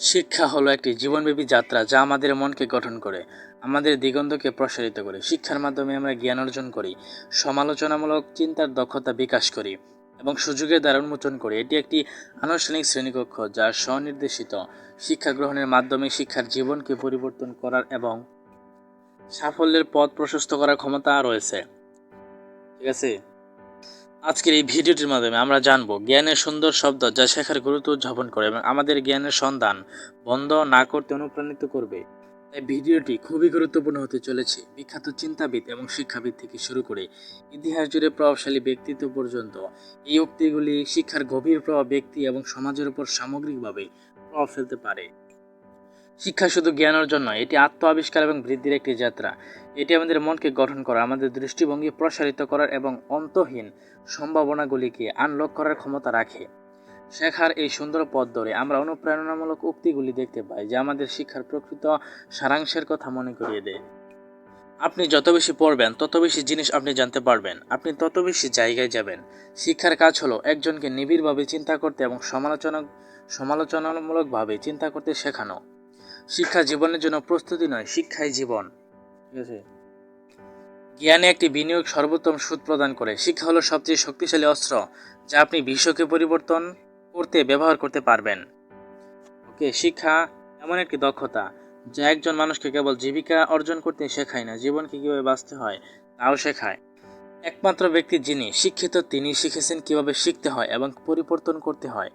শিক্ষা হলো একটি জীবনব্যাপী যাত্রা যা আমাদের মনকে গঠন করে, আমাদের দিগন্তকে প্রসারিত করে। শিক্ষার মাধ্যমে আমরা জ্ঞান অর্জন করি, সমালোচনামূলক চিন্তার দক্ষতা বিকাশ করি এবং সুযোগের দ্বারা উন্মোচন করি। এটি একটি আনুষ্ঠানিক শ্রেণীকক্ষ যা স্বনির্দেশিত। শিক্ষা গ্রহণের মাধ্যমে শিক্ষার জীবনকে পরিবর্তন করার এবং সাফল্যের পথ প্রশস্ত করার ক্ষমতা রয়েছে। ঠিক আছে? আজকের এই ভিডিওটির মাধ্যমে আমরা জানব জ্ঞানের সুন্দর শব্দ যা শেখার গুরুত্ব উদযাপন করে এবং আমাদের জ্ঞানের সন্ধান বন্ধ না করতে অনুপ্রাণিত করবে। তাই ভিডিওটি খুবই গুরুত্বপূর্ণ হতে চলেছে। বিখ্যাত চিন্তাবিদ এবং শিক্ষাবিদ থেকে শুরু করে ইতিহাস জুড়ে প্রভাবশালী ব্যক্তিত্ব পর্যন্ত এই উক্তিগুলি শিক্ষার গভীর প্রভাব ব্যক্তি এবং সমাজের উপর সামগ্রিকভাবে প্রভাব ফেলতে পারে। শিক্ষা শুধু জ্ঞান অর্জন নয়, এটি আত্ম আবিষ্কার এবং বৃদ্ধির একটি যাত্রা। এটি আমাদের মনকে গঠন করা, আমাদের দৃষ্টিভঙ্গি প্রসারিত করার এবং অন্তহীন সম্ভাবনাগুলিকে আনলক করার ক্ষমতা রাখে। শেখার এই সুন্দর পথ ধরে আমরা অনুপ্রেরণামূলক উক্তিগুলি দেখতে পাই, যা আমাদের শিক্ষার প্রকৃত সারাংশের কথা মনে করিয়ে দেয়। আপনি যত বেশি পড়বেন, তত বেশি জিনিস আপনি জানতে পারবেন। আপনি তত বেশি জায়গায় যাবেন। শিক্ষার কাজ হলো একজনকে নিবিড়ভাবে চিন্তা করতে এবং সমালোচনা, সমালোচনামূলকভাবে চিন্তা করতে শেখানো। শিক্ষা জীবনের জন্য প্রস্তুতি নয়, শিক্ষাই জীবন। আছে? জ্ঞানে একটি বিনিয়োগ সর্বোত্তম সুদ প্রদান করে। শিক্ষা হলো সবচেয়ে শক্তিশালী অস্ত্র, যা আপনি বিশ্বকে পরিবর্তন করতে ব্যবহার করতে পারবেন। ওকে, শিক্ষা এমন একটি দক্ষতা, যা একজন মানুষকে কেবল জীবিকা অর্জন করতে শেখায় না, জীবনকে কীভাবে বাঁচতে হয় তাও শেখায়। একমাত্র ব্যক্তি যিনি শিক্ষিত, তিনি শিখেছেন কীভাবে শিখতে হয় এবং পরিবর্তন করতে হয়।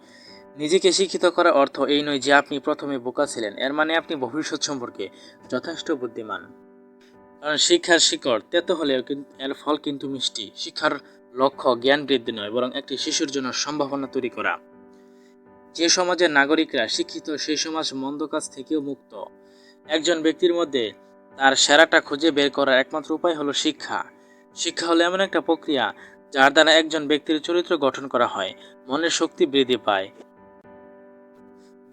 নিজেকে শিক্ষিত করার অর্থ এই নয় যে আপনি প্রথমে বোকা ছিলেন, এর মানে আপনি ভবিষ্যৎ সম্পর্কে যথেষ্ট বুদ্ধিমান। কারণ শিক্ষার শিকড়, তেতো হলেও এর ফল কিন্তু মিষ্টি। শিক্ষার লক্ষ্য জ্ঞান বৃদ্ধি নয়, বরং একটি শিশুর জন্য সম্ভাবনা তৈরি করা। যে সমাজের নাগরিকরা শিক্ষিত, সেই সমাজ মন্দ কাজ থেকেও মুক্ত। একজন ব্যক্তির মধ্যে তার সেরাটা খুঁজে বের করার একমাত্র উপায় হলো শিক্ষা। শিক্ষা হলো এমন একটা প্রক্রিয়া যার দ্বারা একজন ব্যক্তির চরিত্র গঠন করা হয়, মনের শক্তি বৃদ্ধি পায়।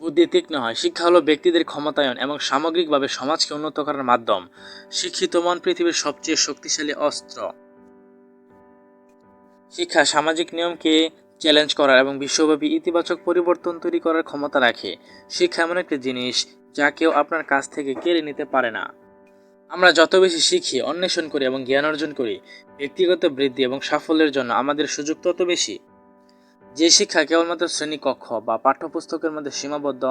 বুদ্ধি তীক্ষ্ণ হয়। শিক্ষা হলো ব্যক্তিদের ক্ষমতায়ন এবং সামগ্রিকভাবে সমাজকে উন্নত করার মাধ্যম। শিক্ষিত মন পৃথিবীর সবচেয়ে শক্তিশালী অস্ত্র। শিক্ষা সামাজিক নিয়মকে চ্যালেঞ্জ করার এবং বিশ্বব্যাপী ইতিবাচক পরিবর্তন তৈরি করার ক্ষমতা রাখে। শিক্ষা এমন একটি জিনিস যা কেউ আপনার কাছ থেকে কেড়ে নিতে পারে না। আমরা যত বেশি শিখি, অন্বেষণ করি এবং জ্ঞান অর্জন করি, ব্যক্তিগত বৃদ্ধি এবং সাফল্যের জন্য আমাদের সুযোগ তত বেশি। যে শিক্ষা কেবলমাত্র শ্রেণীকক্ষ বা পাঠ্যপুস্তকের মধ্যে সীমাবদ্ধ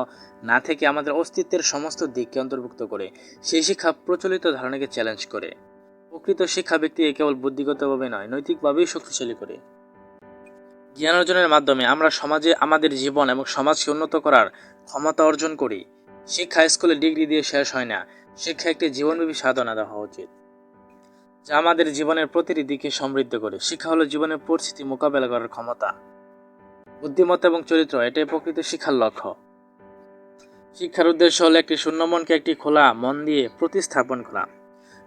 না থেকে আমাদের অস্তিত্বের সমস্ত দিককে অন্তর্ভুক্ত করে, সেই শিক্ষা প্রচলিত ধারণাকে চ্যালেঞ্জ করে। প্রকৃত শিক্ষা ব্যক্তিকে কেবল বুদ্ধিগতভাবে নয় নৈতিকভাবেই শক্তিশালী করে। জ্ঞান অর্জনের মাধ্যমে আমরা সমাজে আমাদের জীবন এবং সমাজকে উন্নত করার ক্ষমতা অর্জন করি। শিক্ষা স্কুলে ডিগ্রি দিয়ে শেষ হয় না, শিক্ষা একটি জীবনব্যাপী সাধনা দেওয়া উচিত, যা আমাদের জীবনের প্রতিটি দিকে সমৃদ্ধ করে। শিক্ষা হলো জীবনের পরিস্থিতি মোকাবেলা করার ক্ষমতা। বুদ্ধিমত্তা এবং চরিত্র, এটাই প্রকৃত শিক্ষার লক্ষ্য। শিক্ষার উদ্দেশ্য হলো একটি শূন্য মনকে একটি খোলা মন দিয়ে প্রতিস্থাপন করা।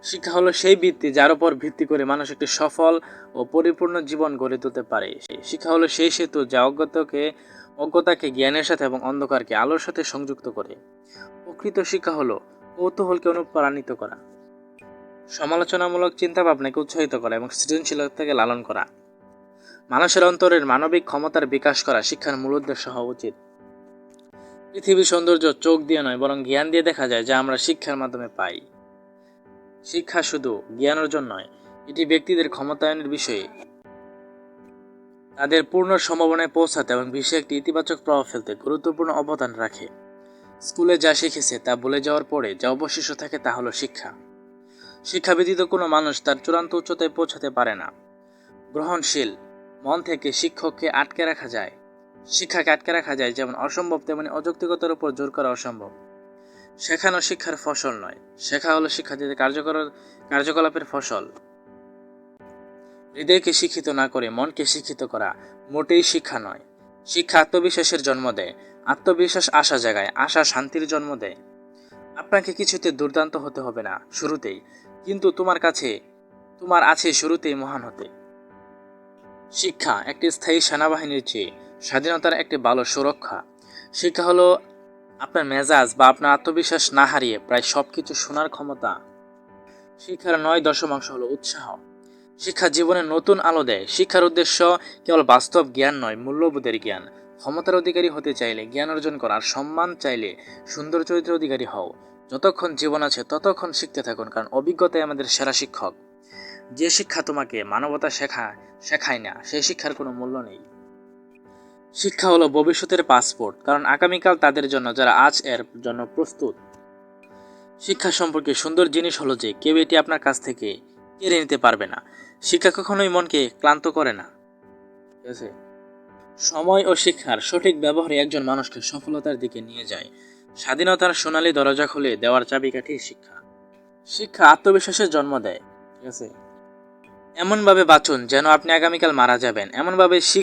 শিক্ষা হলো সেই ভিত্তি যার উপর ভিত্তি করে মানুষ একটি সফল ও পরিপূর্ণ জীবন গড়ে তুলতে পারে। শিক্ষা হলো সেই সেতু যা অজ্ঞতাকে অজ্ঞতাকে জ্ঞানের সাথে এবং অন্ধকারকে আলোর সাথে সংযুক্ত করে। প্রকৃত শিক্ষা হলো কৌতূহলকে অনুপ্রাণিত করা। সমালোচনামূলক চিন্তা ভাবনাকে উৎসাহিত করা এবং সৃজনশীলতাকে লালন করা। মানুষের অন্তরের মানবিক ক্ষমতার বিকাশ করা শিক্ষার মূল উদ্দেশ্য হওয়া উচিত। পৃথিবীর সৌন্দর্য চোখ দিয়ে নয়, বরং জ্ঞান দিয়ে দেখা যায় যা আমরা শিক্ষার মাধ্যমে পাই। শিক্ষা শুধু জ্ঞান অর্জন নয়, এটি ব্যক্তিদের ক্ষমতায়নের বিষয়ে তাদের পূর্ণ সম্ভাবনায় পৌঁছাতে এবং বিশ্বে একটি ইতিবাচক প্রভাব ফেলতে গুরুত্বপূর্ণ অবদান রাখে। স্কুলে যা শিখেছে তা বলে যাওয়ার পরে যা অবশিষ্ট থাকে তা হলো শিক্ষা। শিক্ষা ব্যতীত কোনো মানুষ তার চূড়ান্ত উচ্চতায় পৌঁছাতে পারে না। গ্রহণশীল মন থেকে শিক্ষককে আটকে রাখা যায়। শিক্ষাকে আটকে রাখা যায় যেমন অসম্ভব, তেমনি অযৌক্তিকতার উপর জোর করা অসম্ভব। শেখানো শিক্ষার ফসল নয়। শেখা হলো শিক্ষার্থীদের কার্যকর, কার্যকলাপের ফসল। হৃদয়কে শিক্ষিত না করে মনকে শিক্ষিত করা মোটেই শিক্ষা নয়। শিক্ষা আত্মবিশ্বাসের জন্ম দেয়। আত্মবিশ্বাস আশা জাগায়, আশা শান্তির জন্ম দেয়। আপনাকে কিছুতে দুর্দান্ত হতে হবে না, শুরুতেই। কিন্তু তোমার কাছে, তোমার আছে শুরুতেই মহান হতে। শিক্ষা একটি স্থায়ী সেনাবাহিনীর চেয়ে স্বাধীনতার একটি ভালো সুরক্ষা। শিক্ষা হলো আপনার মেজাজ বা আপনার আত্মবিশ্বাস না হারিয়ে প্রায় সব কিছু শোনার ক্ষমতা। শিক্ষার নয় দশমাংশ হলো উৎসাহ। শিক্ষা জীবনে নতুন আলো দেয়। শিক্ষার উদ্দেশ্য কেবল বাস্তব জ্ঞান নয়, মূল্যবোধের জ্ঞান। ক্ষমতার অধিকারী হতে চাইলে জ্ঞান অর্জন করার সম্মান চাইলে সুন্দর চরিত্রের অধিকারী হও। যতক্ষণ জীবন আছে ততক্ষণ শিখতে থাকুন, কারণ অভিজ্ঞতাই আমাদের সেরা শিক্ষক। যে শিক্ষা তোমাকে মানবতা শেখা, শেখায় না, সেই শিক্ষার কোনো মূল্য নেই। শিক্ষা হলো ভবিষ্যতের পাসপোর্ট কারণ আগামীকাল তাদের জন্য, যারা আজ এর জন্য প্রস্তুত। শিক্ষা সম্পর্কে সুন্দর জিনিস হলো যে, কেউ এটি আপনার কাছ থেকে কেড়ে নিতে পারবে না। শিক্ষা কখনোই মনকে ক্লান্ত করে না। ঠিক আছে? সময় ও শিক্ষার সঠিক ব্যবহারে একজন মানুষকে সফলতার দিকে নিয়ে যায়। স্বাধীনতার সোনালী দরজা খুলে দেওয়ার চাবিকাঠি শিক্ষা। শিক্ষা আত্মবিশ্বাসের জন্ম দেয়। ঠিক আছে? এমনভাবে বাঁচুন যেন আপনি আগামীকাল মারা যাবেন। এমনভাবে শিখ